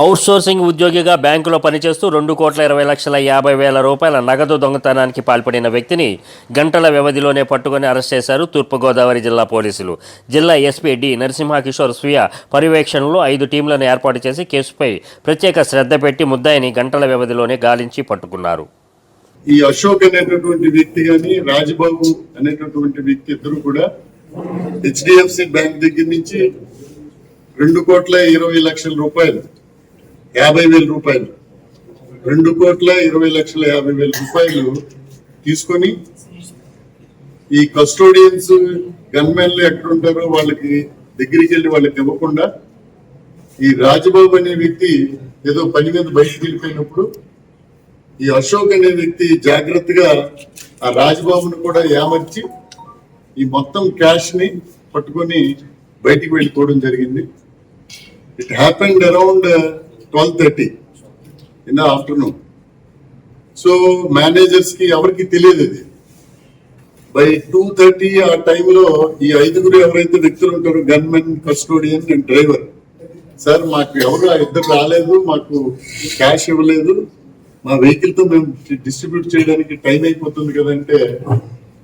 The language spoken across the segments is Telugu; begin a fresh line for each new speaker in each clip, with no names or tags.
అవుట్సోర్సింగ్ ఉద్యోగిగా బ్యాంకులో పనిచేస్తూ రెండు కోట్ల ఇరవై లక్షల యాభై వేల రూపాయల నగదు దొంగతనానికి పాల్పడిన వ్యక్తిని గంటల వ్యవధిలోనే పట్టుకొని అరెస్ట్ చేశారు తూర్పుగోదావరి జిల్లా పోలీసులు. జిల్లా ఎస్పీ డి నరసింహకిషోర్ స్వీయ పర్యవేక్షణలో ఐదు టీంలను ఏర్పాటు చేసి కేసుపై ప్రత్యేక శ్రద్ధ పెట్టి ముద్దాయిని గంటల వ్యవధిలోనే గాలించి పట్టుకున్నారు.
ఈ అశోక్ అనేటటువంటి వ్యక్తి కానీ రాజబాబు అనేటటువంటి వ్యక్తి ఇద్దరు కూడా హెచ్డిఎఫ్సి బ్యాంక్ దగ్గర నుంచి రెండు కోట్ల ఇరవై లక్షల రూపాయలు యాభై వేల రూపాయలు. రెండు కోట్ల ఇరవై లక్షల యాభై వేల రూపాయలు తీసుకొని ఈ కస్టోడియన్స్ గన్మెన్లు ఎక్కడ ఉంటారో వాళ్ళకి దగ్గరికి వెళ్ళి వాళ్ళకి ఇవ్వకుండా ఈ రాజబాబు అనే వ్యక్తి ఏదో పని మీద బయటకు వెళ్ళిపోయినప్పుడు ఈ అశోక్ అనే వ్యక్తి జాగ్రత్తగా ఆ రాజబాబును కూడా ఏమర్చి ఈ మొత్తం క్యాష్ని పట్టుకొని బయటికి వెళ్ళిపోవడం జరిగింది. It happened around twelve thirty in the afternoon so మేనేజర్స్కి ఎవరికి తెలియదు ఇది. బై టూ థర్టీ ఆ టైంలో ఈ ఐదుగురు ఎవరైతే వ్యక్తులు ఉంటారో gunmen custodian and driver sir మాకు ఎవరు ఆ ఇద్దరు రాలేదు మాకు క్యాష్ ఇవ్వలేదు. మా వెహికల్తో మేము డిస్ట్రిబ్యూట్ చేయడానికి టైం అయిపోతుంది కదంటే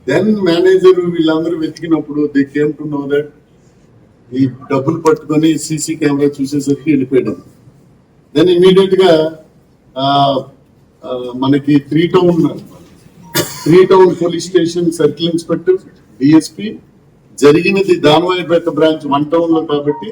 దెన్ మేనేజర్ వీళ్ళందరూ వెతికినప్పుడు they came to know that ఈ డబ్బులు పట్టుకొని సీసీ కెమెరా చూసేసరికి వెళ్ళిపోయాడు దెన్ ఇమీడియట్గా ఆ, మనకి three town three town police station circle inspector DSP జరిగినది దానవాయిపేట బ్రాంచ్ వన్ టౌన్లో కాబట్టి